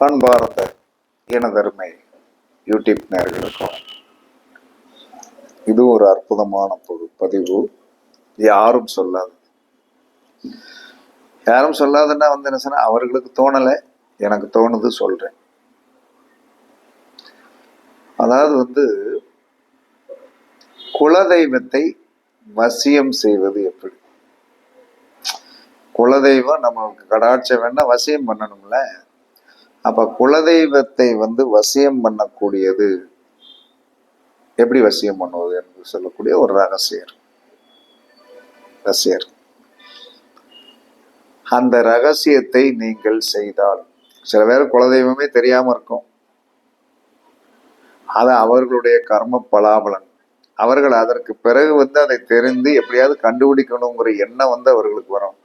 பண்பார்ந்த இனதருமை YouTube நேர்களுக்கும் இது ஒரு அற்புதமான பொது பதிவு. யாரும் சொல்லாது. யாரும் சொல்லாதுன்னா வந்து என்ன சொன்னா அவர்களுக்கு தோணலை எனக்கு தோணுது சொல்றேன். அதாவது வந்து குலதெய்வத்தை வசியம் செய்வது எப்படி? குலதெய்வம் நம்மளுக்கு கடாட்சம் வேணா வசியம் பண்ணணும்ல. அப்போ குலதெய்வத்தை வந்து வசியம் பண்ணக்கூடியது எப்படி வசியம் பண்ணுவது என்று சொல்லக்கூடிய ஒரு ரகசியர் ரகசியர் அந்த ரகசியத்தை நீங்கள் செய்தால் சில பேர் குலதெய்வமே தெரியாம இருக்கும். அது அவர்களுடைய கர்ம பலாபலன். அவர்கள் அதற்கு பிறகு வந்து அதை தெரிந்து எப்படியாவது கண்டுபிடிக்கணுங்கிற எண்ணம் வந்து அவர்களுக்கு வரும்.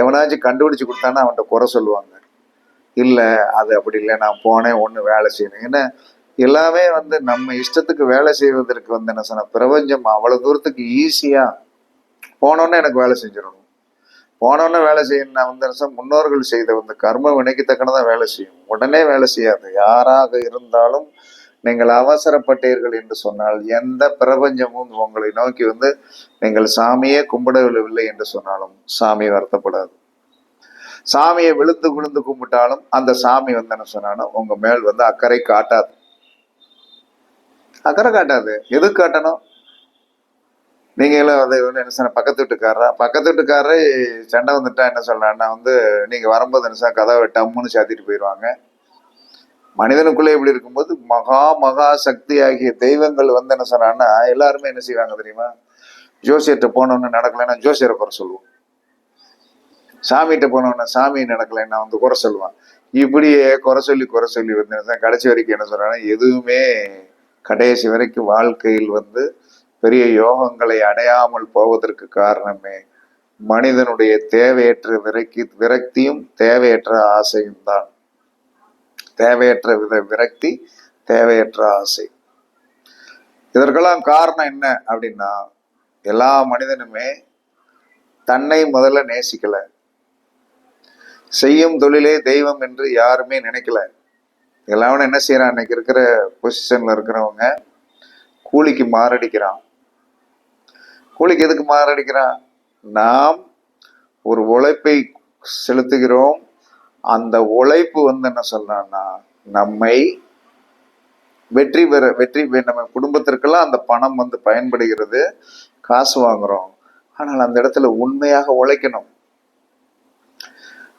எவனாச்சும் கண்டுபிடிச்சு கொடுத்தானா அவன்கிட்ட குறை சொல்லுவாங்க. இல்லை அது அப்படி இல்லை நான் போனேன் ஒன்று வேலை செய்யணும். ஏன்னா எல்லாமே வந்து நம்ம இஷ்டத்துக்கு வேலை செய்வதற்கு வந்து என்ன சொன்ன பிரபஞ்சம் அவ்வளோ தூரத்துக்கு ஈஸியாக போனோன்னே எனக்கு வேலை செஞ்சிடணும். போனோன்னே வேலை செய்யணும் நான் வந்து என்ன முன்னோர்கள் செய்த வந்து கர்ம வினைக்கு தக்கனதான் வேலை செய்யும். உடனே வேலை செய்யாது. யாராக இருந்தாலும் நீங்கள் அவசரப்பட்டீர்கள் என்று சொன்னால் எந்த பிரபஞ்சமும் உங்களை நோக்கி வந்து நீங்கள் சாமியே கும்பிடவில்லை என்று சொன்னாலும் சாமி வருத்தப்படாது. சாமியை விழுந்து விழுந்து கும்பிட்டாலும் அந்த சாமி வந்து என்ன சொன்னாலும் உங்க மேல் வந்து அக்கறை காட்டாது. அக்கறை காட்டாது. எது காட்டணும்? நீங்க எல்லாம் வந்து என்ன சொன்ன பக்கத்து வீட்டுக்காரரா? பக்கத்து வீட்டுக்காரரே சண்டை வந்துட்டா என்ன சொல்லலாம்னா வந்து நீங்க வரும்போது என்ன சார் கதவை டம்முன்னு சாத்திட்டு போயிடுவாங்க மனிதனுக்குள்ளே இப்படி இருக்கும்போது மகா மகா சக்தி ஆகிய தெய்வங்கள் வந்து என்ன சொன்னான்னா எல்லாருமே என்ன செய்வாங்க தெரியுமா? ஜோசியர்கிட்ட போனோன்னு நடக்கலைன்னா ஜோசியரை குறை சொல்லுவோம். சாமிகிட்ட போனவொடனே சாமி நடக்கலை? நான் வந்து குறை சொல்லுவான். இப்படியே குறை சொல்லி குறை சொல்லி வந்து கடைசி வரைக்கும் என்ன சொல்கிறேன்னா எதுவுமே கடைசி வரைக்கும் வாழ்க்கையில் வந்து பெரிய யோகங்களை அடையாமல் போவதற்கு காரணமே மனிதனுடைய தேவையற்ற விரக்கி விரக்தியும் தேவையற்ற ஆசையும் தான். தேவையற்ற வித விரக்தி தேவையற்ற ஆசை. இதற்கெல்லாம் காரணம் என்ன அப்படின்னா எல்லா மனிதனுமே தன்னை முதல்ல நேசிக்கலை. செய்யும் தொழிலே தெய்வம் என்று யாருமே நினைக்கல. எல்லாரும் என்ன செய்யறான் இன்னைக்கு இருக்கிற பொசிஷன்ல இருக்கிறவங்க கூலிக்கு மாரடிக்கிறான். கூலிக்கு எதுக்கு மாரடிக்கிறான்? நாம் ஒரு உழைப்பை செலுத்துகிறோம். அந்த உழைப்பு வந்து என்ன சொல்றான்னா நம்மை வெற்றி பெற வெற்றி பெ- நம்ம குடும்பத்திற்கெல்லாம் அந்த பணம் வந்து பயன்படுகிறது. காசு வாங்குறோம். ஆனால் அந்த இடத்துல உண்மையாக உழைக்கணும்.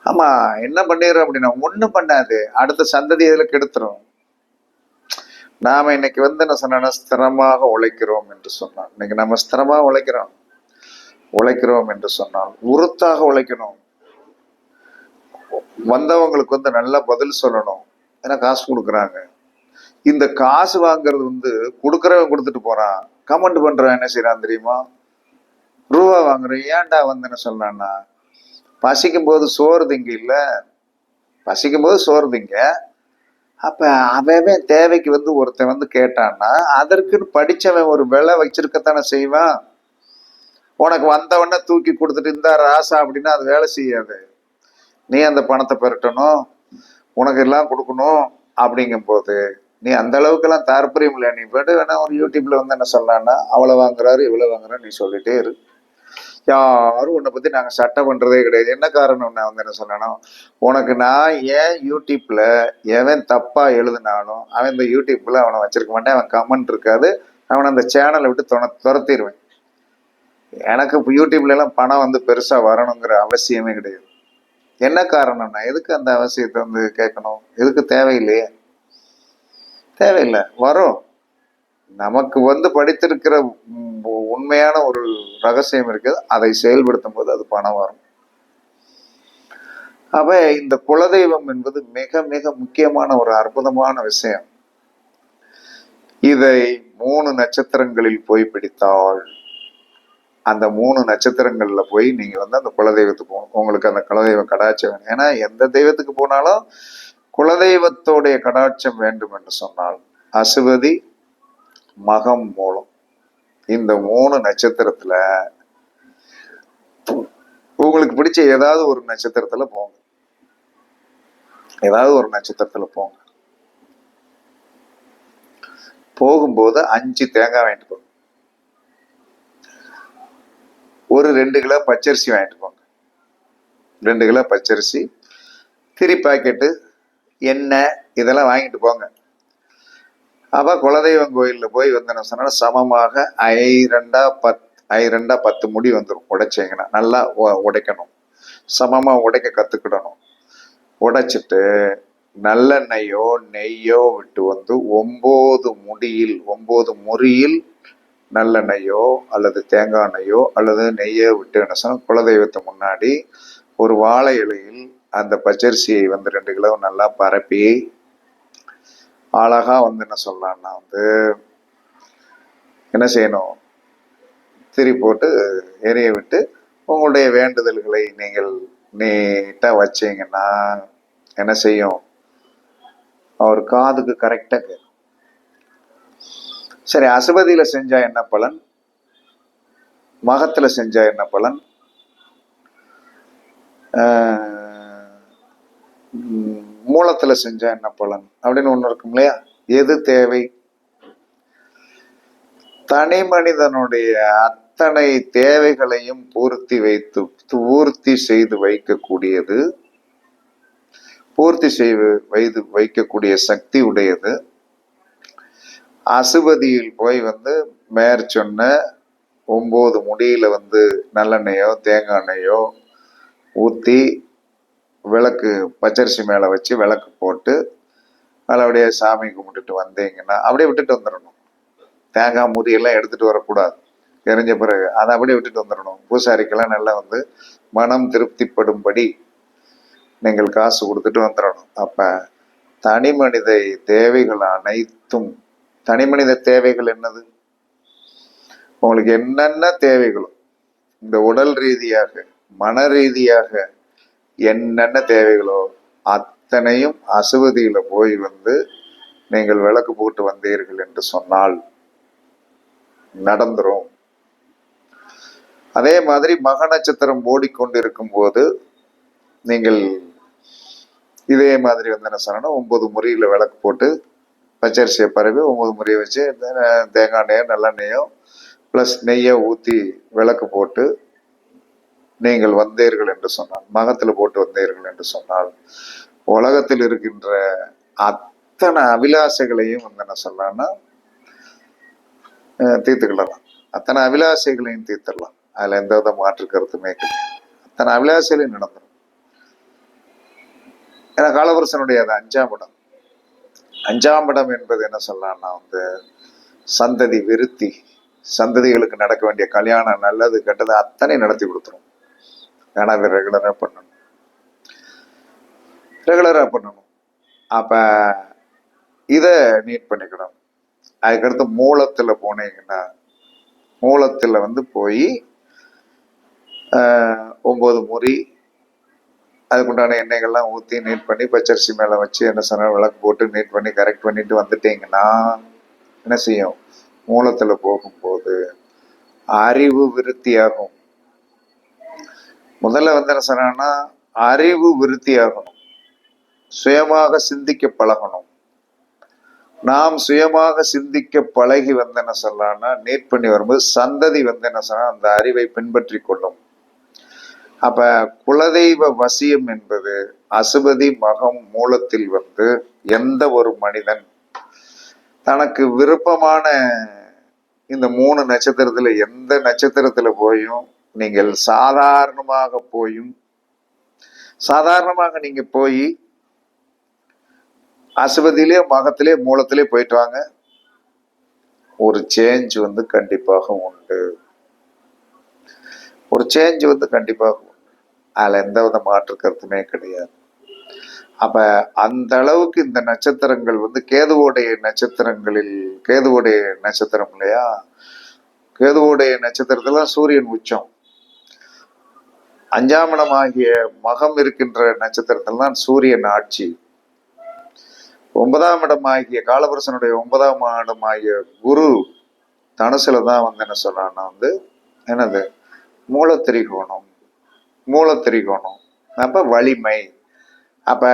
ஆமா என்ன பண்ணிடுறோம் அப்படின்னா ஒண்ணும் பண்ணாது. அடுத்த சந்ததி இதுல கெடுத்துரும்? நாம இன்னைக்கு வந்து என்ன சொன்னா ஸ்திரமாக உழைக்கிறோம் என்று சொன்னோம் இன்னைக்கு நம்ம ஸ்திரமா உழைக்கிறோம். உழைக்கிறோம் என்று சொன்னால் உறுத்தாக உழைக்கணும். வந்தவங்களுக்கு வந்து நல்லா பதில் சொல்லணும். ஏன்னா காசு கொடுக்குறாங்க. இந்த காசு வாங்குறது வந்து கொடுக்குறவன் கொடுத்துட்டு போறான். கமெண்ட் பண்றவன் என்ன செய்யறான் தெரியுமா? ரூபா வாங்குறேன். ஏன்டா வந்து என்ன பசிக்கும் போது சோறு திங்க இல்லை. பசிக்கும் போது சோறு திங்க அப்போ அவன் தேவைக்கு வந்து ஒருத்தன் வந்து கேட்டான்னா அதற்குன்னு படித்தவன் ஒரு விலை வச்சிருக்கத்தானே செய்வான்? உனக்கு வந்தவொடனே தூக்கி கொடுத்துட்டு இருந்தா ராசா அப்படின்னா அது வேலை செய்யாது. நீ அந்த பணத்தை பெருட்டணும். உனக்கு எல்லாம் கொடுக்கணும் அப்படிங்கும்போது நீ அந்த அளவுக்கெல்லாம் தாற்பயம் இல்லை நீ வேணும் வேணா ஒரு யூடியூப்ல வந்து என்ன சொல்லலான்னா அவ்வளோ வாங்குறாரு இவ்வளோ வாங்குறாரு நீ சொல்லிட்டே இரு. யாரும் உன்னை பத்தி நாங்க சட்டை பண்றதே கிடையாது. என்ன காரணம் நான் வந்து என்ன சொன்னேன்னா உனக்கு நான் ஏன் யூடியூப்ல எவன் தப்பா எழுதினாலும் அவன் இந்த யூடியூப்ல அவனை வச்சிருக்க மாட்டேன் அவன் கமெண்ட் இருக்காது அவனை அந்த சேனலை விட்டு துண துரத்திடுவேன் எனக்கு இப்போ யூடியூப்ல எல்லாம் பணம் வந்து பெருசா வரணுங்கிற அவசியமே கிடையாது. என்ன காரணம்னா எதுக்கு அந்த அவசியத்தை வந்து கேட்கணும்? எதுக்கு தேவையில்லையே? தேவையில்லை. வரும். நமக்கு வந்து படித்திருக்கிற உண்மையான ஒரு ரகசியம் இருக்குது. அதை செயல்படுத்தும் போது அது பணம் வரும். அப்ப இந்த குலதெய்வம் என்பது மிக மிக முக்கியமான ஒரு அற்புதமான விஷயம். இதை மூணு நட்சத்திரங்களில் போய் பிடித்தால் அந்த மூணு நட்சத்திரங்கள்ல போய் நீங்க வந்து அந்த குலதெய்வத்துக்கு போகணும். உங்களுக்கு அந்த குலதெய்வம் கடாட்சம் வேணும். ஏன்னா எந்த தெய்வத்துக்கு போனாலும் குலதெய்வத்தோடைய கடாட்சம் வேண்டும் என்று சொன்னால் அசுவதி மகம் மூலம். இந்த மூணு நட்சத்திரத்துல உங்களுக்கு பிடிச்ச ஏதாவது ஒரு நட்சத்திரத்துல போங்க. ஏதாவது ஒரு நட்சத்திரத்துல போங்க. போகும்போது அஞ்சு தேங்காய் வாங்கிட்டு போங்க. ஒரு ரெண்டு கிலோ பச்சரிசி வாங்கிட்டு போங்க. ரெண்டு கிலோ பச்சரிசி திரி பாக்கெட்டு எண்ணெய் இதெல்லாம் வாங்கிட்டு போங்க. அப்போ குலதெய்வம் கோயிலில் போய் வந்தேன்னு சொன்னால் சமமாக ஐ ரெண்டா பத் ஐ ரெண்டா பத்து முடி வந்துடும் உடைச்சிங்கன்னா. நல்லா உடைக்கணும். சமமாக உடைக்க கற்றுக்கிடணும் உடைச்சிட்டு நல்லெண்ணெயோ நெய்யோ விட்டு வந்து ஒம்பது முடியில் ஒம்பது முறியில் நல்லெண்ணெய்யோ அல்லது தேங்காய் எண்ணெய்யோ அல்லது நெய்யோ விட்டு என்ன குலதெய்வத்தை முன்னாடி ஒரு வாழை இலையில் அந்த பச்சரிசியை வந்து ரெண்டு கிலோ நல்லா பரப்பி அழகாக வந்து என்ன சொல்லலாம்னா வந்து என்ன செய்யணும்? திரி போட்டு எரிய விட்டு உங்களுடைய வேண்டுதல்களை நீங்கள் நீட்டாக வச்சீங்கன்னா என்ன செய்யும்? அவர் காதுக்கு கரெக்டாக கேட்கும் சரி அசுபதியில் செஞ்சா என்ன பலன்? மகத்தில் செஞ்சா என்ன பலன்? உம் செஞ்சா என்ன பலன்? அப்படின்னு ஒண்ணு இருக்கும் இல்லையா? எது தேவை? தனி மனிதனுடைய அத்தனை தேவைகளையும் பூர்த்தி வைத்து பூர்த்தி செய்து வைக்கக்கூடியது பூர்த்தி செய் வைத்து வைக்கக்கூடிய சக்தி உடையது. அசுபதியில் போய் வந்து மேற் சொன்ன ஒம்பது முடியில வந்து நல்லெண்ணெயோ தேங்காய் எண்ணெயோ ஊற்றி விளக்கு பச்சரிசி மேலே வச்சு விளக்கு போட்டு நல்லபடியா சாமி கும்பிட்டுட்டு வந்தீங்கன்னா அப்படியே விட்டுட்டு வந்துடணும் தேங்காய் முதியெல்லாம் எடுத்துகிட்டு வரக்கூடாது. எரிஞ்ச பிறகு அதை அப்படியே விட்டுட்டு வந்துடணும் பூசாரிக்கெல்லாம் நல்லா வந்து மனம் திருப்திப்படும்படி நீங்கள் காசு கொடுத்துட்டு வந்துடணும் அப்போ தனி மனித தேவைகள் அனைத்தும் தனி மனித தேவைகள் என்னது? உங்களுக்கு என்னென்ன தேவைகளோ இந்த உடல் ரீதியாக மன ரீதியாக என்னென்ன தேவைகளோ அத்தனையும் அசுவதியில் போய் வந்து நீங்கள் விளக்கு போட்டு வந்தீர்கள் என்று சொன்னால் நடந்துரும். அதே மாதிரி மக நட்சத்திரம் ஓடிக்கொண்டிருக்கும் போது நீங்கள் இதே மாதிரி வந்து என்ன சொன்னா ஒன்பது முறையில் விளக்கு போட்டு பச்சரிசியை பரவி ஒன்பது முறையை வச்சு தேங்காய் எண்ணெயோ நல்லெண்ணெயோ ப்ளஸ் நெய்யை ஊற்றி விளக்கு போட்டு நீங்கள் வந்தீர்கள் என்று சொன்னால் மகத்தில் போட்டு வந்தீர்கள் என்று சொன்னால் உலகத்தில் இருக்கின்ற அத்தனை அபிலாசைகளையும் வந்து என்ன சொல்லலாம்னா தீர்த்துக்கிடலாம் அத்தனை அபிலாசைகளையும் தீர்த்திடலாம். அதில் எந்த வித மாற்று கருத்துமே கிடையாது. அத்தனை அபிலாசைகளையும் நடந்துடும் ஏன்னா காலவரசனுடைய அது அஞ்சாம் இடம். அஞ்சாம் இடம் என்பது என்ன சொல்லலாம்னா வந்து சந்ததி விருத்தி சந்ததிகளுக்கு நடக்க வேண்டிய கல்யாணம் நல்லது கெட்டது அத்தனை நடத்தி கொடுத்துரும். ஏன்னா அதை ரெகுலராக பண்ணணும். ரெகுலராக பண்ணணும். அப்போ இதை நீட் பண்ணிக்கணும். அதுக்கடுத்து மூலத்தில் போனீங்கன்னா மூலத்தில் வந்து போய் ஒம்பது முறி அதுக்குண்டான எண்ணெய்கள்லாம் ஊற்றி நீட் பண்ணி பச்சரிசி மேலே வச்சு என்ன சொன்னால் விளக்கு போட்டு நீட் பண்ணி கரெக்ட் பண்ணிட்டு வந்துட்டீங்கன்னா என்ன செய்யும்? மூலத்தில் போகும்போது அறிவு விருத்தியாகும். முதல்ல வந்து என்ன சொன்னா அறிவு விருத்தியாகணும். சுயமாக சிந்திக்க பழகணும். நாம் சுயமாக சிந்திக்க பழகி வந்து என்ன சொல்லலாம்னா நீட் பண்ணி வரும்போது சந்ததி வந்து என்ன சொன்னா அந்த அறிவை பின்பற்றி கொள்ளும். அப்ப குலதெய்வ வசியம் என்பது அசுபதி மகம் மூலத்தில் வந்து எந்த ஒரு மனிதன் தனக்கு விருப்பமான இந்த மூணு நட்சத்திரத்துல எந்த நட்சத்திரத்துல போயும் நீங்கள் சாதாரணமாக போயும் சாதாரணமாக நீங்க போய் அசுபதியிலே மகத்திலே மூலத்திலே போயிட்டு வாங்க. ஒரு சேஞ்ச் வந்து கண்டிப்பாக உண்டு. ஒரு சேஞ்ச் வந்து கண்டிப்பாக உண்டு. அதுல எந்த வித மாற்று கருத்துமே கிடையாது. அப்ப அந்த அளவுக்கு இந்த நட்சத்திரங்கள் வந்து கேதுவோடைய நட்சத்திரங்களில் கேதுவோடைய நட்சத்திரம் இல்லையா? கேதுவோடைய நட்சத்திரத்துல சூரியன் உச்சம். அஞ்சாம் இடம் ஆகிய மகம் இருக்கின்ற நட்சத்திரத்தில் தான் சூரியன் ஆட்சி. ஒன்பதாம் இடம் ஆகிய காலபுருஷனுடைய ஒன்பதாம் இடம் ஆகிய குரு தனுசுல தான் வந்து என்ன சொல்றான்னா வந்து என்னது? மூலத்திரிகோணம் மூலத்திரிகோணம். அப்ப வலிமை. அப்ப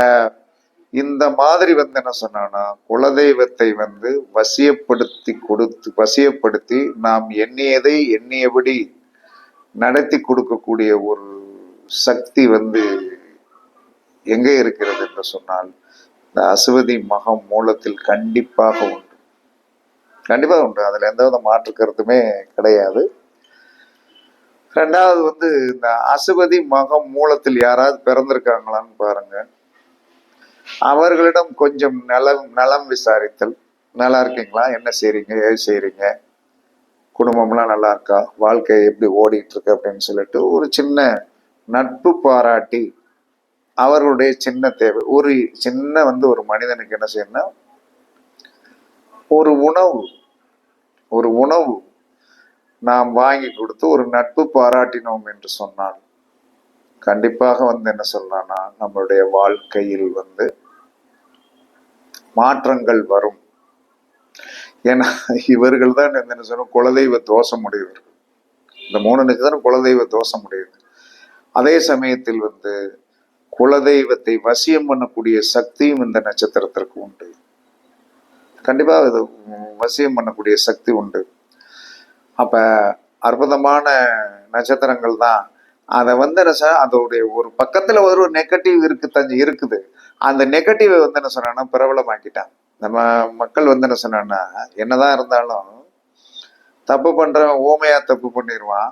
இந்த மாதிரி வந்து என்ன சொன்னான்னா குலதெய்வத்தை வந்து வசியப்படுத்தி கொடுத்து வசியப்படுத்தி நாம் எண்ணியதை எண்ணியபடி நடத்தி கொடுக்கக்கூடிய ஒரு சக்தி வந்து எங்கே இருக்கிறது என்று சொன்னால் இந்த அசுவதி மகம் மூலத்தில் கண்டிப்பாக உண்டு. கண்டிப்பாக உண்டு. அதுல எந்த வித மாற்று கருத்துமே கிடையாது. ரெண்டாவது வந்து இந்த அசுவதி மகம் மூலத்தில் யாராவது பிறந்திருக்காங்களான்னு பாருங்க. அவர்களிடம் கொஞ்சம் நலம் நலம் விசாரித்தல். நல்லா இருக்கீங்களா? என்ன செய்றீங்க? ஏது செய்றீங்க? குடும்பம்லாம் நல்லா இருக்கா? வாழ்க்கை எப்படி ஓடிட்டு இருக்கு அப்படின்னு சொல்லிட்டு ஒரு சின்ன நட்பு பாராட்டி அவர்களுடைய சின்ன தேவை. ஒரு சின்ன வந்து ஒரு மனிதனுக்கு என்ன செய்யணும்னா ஒரு உணவு ஒரு உணவு நாம் வாங்கி கொடுத்து ஒரு நட்பு பாராட்டினோம் என்று சொன்னால் கண்டிப்பாக வந்து என்ன சொல்லலாம்னா நம்மளுடைய வாழ்க்கையில் வந்து மாற்றங்கள் வரும். ஏன்னா இவர்கள் தான் என்ன சொன்ன குலதெய்வ தோஷம் உடையவர்கள் இந்த மூணு நட்சத்திரம் குலதெய்வ தோஷம் உடையது அதே சமயத்தில் வந்து குலதெய்வத்தை வசியம் பண்ணக்கூடிய சக்தியும் இந்த நட்சத்திரத்திற்கு உண்டு. கண்டிப்பா இது வசியம் பண்ணக்கூடிய சக்தி உண்டு. அப்ப அற்புதமான நட்சத்திரங்கள் தான். அதை வந்து என்ன அதோடைய ஒரு பக்கத்துல ஒரு நெகட்டிவ் இருக்கு தஞ்சு இருக்குது. அந்த நெகட்டிவை வந்து என்ன சொன்னான்னா பிரபலமாக்கிட்டான். நம்ம மக்கள் வந்து என்ன சொன்னான்னா என்னதான் இருந்தாலும் தப்பு பண்றவன் ஊமையா தப்பு பண்ணிடுவான்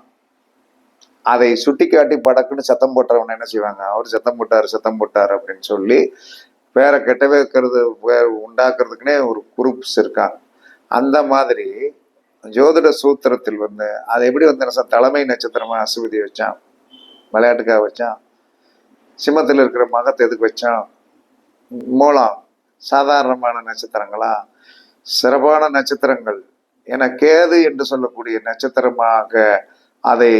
அதை சுட்டி காட்டி படக்குன்னு சத்தம் போட்டவன என்ன செய்வாங்க? அவர் சத்தம் போட்டார் சத்தம் போட்டார் அப்படின்னு சொல்லி வேற கெட்டவே இருக்கிறது வேற உண்டாக்குறதுக்குன்னே ஒரு குரூப்ஸ் இருக்காங்க. அந்த மாதிரி ஜோதிட சூத்திரத்தில் வந்து அதை எப்படி வந்து தலைமை நட்சத்திரமா அசுவதி வச்சான்? விளையாட்டுக்காக வச்சான்? சிம்மத்தில் இருக்கிற மகத்தை எதுக்கு வச்சான்? மூலம் சாதாரணமான நட்சத்திரங்களா? சிறப்பான நட்சத்திரங்கள். என கேது என்று சொல்லக்கூடிய நட்சத்திரமாக அதை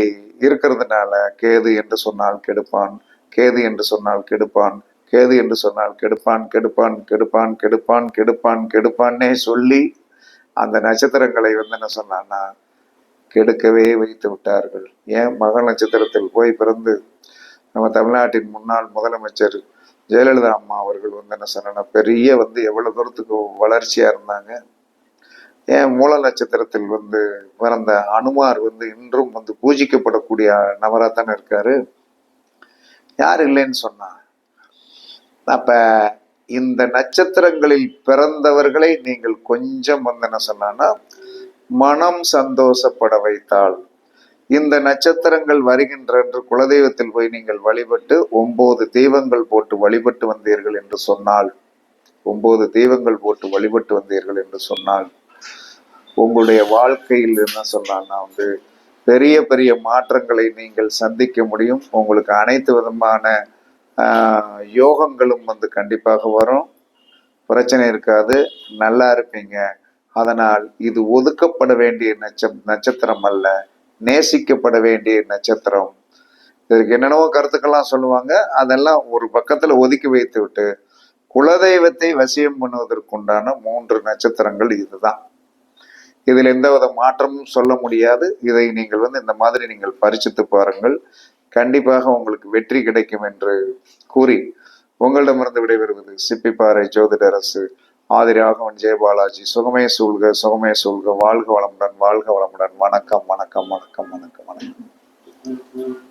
இருக்கிறதுனால கேது என்று சொன்னால் கெடுப்பான் கேது என்று சொன்னால் கெடுப்பான் கேது என்று சொன்னால் கெடுப்பான் கெடுப்பான் கெடுப்பான் கெடுப்பான் கெடுப்பான் கெடுப்பான்னே சொல்லி அந்த நட்சத்திரங்களை வந்து என்ன சொன்னான்னா கெடுக்கவே வைத்து விட்டார்கள். ஏன்? மகள் நட்சத்திரத்தில் போய் பிறந்து நம்ம தமிழ்நாட்டின் முன்னாள் முதலமைச்சர் ஜெயலலிதா அம்மா அவர்கள் வந்து என்ன சொன்னா பெரிய வந்து எவ்வளவு தூரத்துக்கு வளர்ச்சியா இருந்தாங்க. ஏன் மூல நட்சத்திரத்தில் வந்து பிறந்த அனுமார் வந்து இன்றும் வந்து பூஜிக்கப்படக்கூடிய நபராக தானே இருக்காரு? யார் இல்லைன்னு சொன்னா அப்ப இந்த நட்சத்திரங்களில் பிறந்தவர்களை நீங்கள் கொஞ்சம் வந்து என்ன சொன்னான்னா மனம் சந்தோஷப்பட வைத்தால். இந்த நட்சத்திரங்கள் வருகின்ற என்று குலதெய்வத்தில் போய் நீங்கள் வழிபட்டு ஒன்பது தெய்வங்கள் போட்டு வழிபட்டு வந்தீர்கள் என்று சொன்னால் ஒன்பது தெய்வங்கள் போட்டு வழிபட்டு வந்தீர்கள் என்று சொன்னால் உங்களுடைய வாழ்க்கையில் என்ன சொல்லலாம்னா வந்து பெரிய பெரிய மாற்றங்களை நீங்கள் சந்திக்க முடியும். உங்களுக்கு அனைத்து விதமான யோகங்களும் வந்து கண்டிப்பாக வரும். பிரச்சனை இருக்காது. நல்லா இருப்பீங்க. அதனால் இது ஒதுக்கப்பட வேண்டிய நட்ச நட்சத்திரம் அல்ல. நேசிக்கப்பட வேண்டிய நட்சத்திரம். இதற்கு என்னென்னவோ கருத்துக்கள்லாம் சொல்லுவாங்க. அதெல்லாம் ஒரு பக்கத்தில் ஒதுக்கி வைத்து விட்டு குலதெய்வத்தை வசியம் பண்ணுவதற்குண்டான மூன்று நட்சத்திரங்கள் இதுதான். இதில் எந்தவித மாற்றமும் சொல்ல முடியாது. இதை நீங்கள் வந்து இந்த மாதிரி நீங்கள் பரிசித்து பாருங்கள். கண்டிப்பாக உங்களுக்கு வெற்றி கிடைக்கும் என்று கூறி உங்களிடமிருந்து விடைபெறுவது சிப்பிப்பாறை ஜோதிடரசு ஆதி ராகவன் ஜெயபாலாஜி. சுகமே சூழ்க சுகமே சூழ்க. வாழ்க வளமுடன் வாழ்க வளமுடன். வணக்கம் வணக்கம் வணக்கம் வணக்கம் வணக்கம்.